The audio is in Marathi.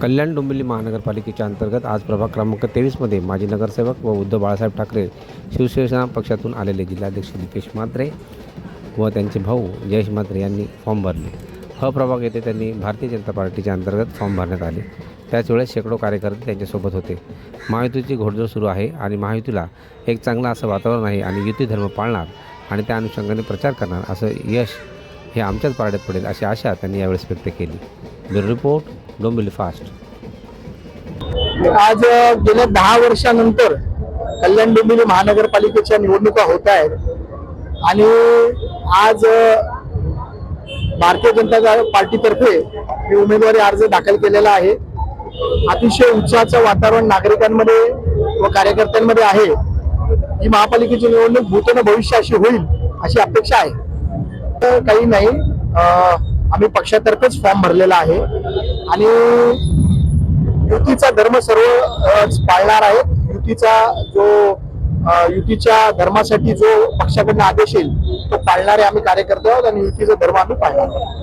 कल्याण डोंबिवली महानगरपालिकेच्या अंतर्गत आज प्रभाग क्रमांक तेवीसमध्ये माजी नगरसेवक व उद्धव बाळासाहेब ठाकरे शिवसेना पक्षातून आलेले जिल्हाध्यक्ष दीपेश म्हात्रे व त्यांचे भाऊ जयेश म्हात्रे यांनी फॉर्म भरले. ह प्रभाग येथे त्यांनी भारतीय जनता पार्टीच्या अंतर्गत फॉर्म भरण्यात आले. त्याच वेळेस शेकडो कार्यकर्ते त्यांच्यासोबत होते. महायुतीची घोडदौड सुरू आहे आणि महायुतीला एक चांगलं असं वातावरण आहे आणि युती धर्म पाळणार आणि त्या अनुषंगाने प्रचार करणार असं यश हे आमच्याच पारड्यात पडेल अशी आशा त्यांनी यावेळेस व्यक्त केली. ब्युरो रिपोर्ट डोंबिवली फास्ट आज गेल्या दहा वर्षानंतर कल्याण डोंबिवली महानगरपालिकेच्या निवडणुका होत आहेत. आणि आज भारतीय जनता पार्टीतर्फे मी उमेदवारी अर्ज दाखल केलेला आहे. अतिशय उत्साहाचं वातावरण नागरिकांमध्ये व कार्यकर्त्यांमध्ये आहे. ही महापालिकेची निवडणूक भूतन भविष्य अशी होईल अशी अपेक्षा आहे. तर काही नाही. आम्ही पक्षातर्फेच फॉर्म भरलेला आहे. आणि युतीचा धर्म सर्व पाळणार आहेत. युतीचा जो युतीच्या धर्मासाठी जो पक्षाकडनं आदेश येईल तो पाळणारे आम्ही कार्यकर्ते आहोत आणि युतीचा धर्म आम्ही पाळणार आहोत.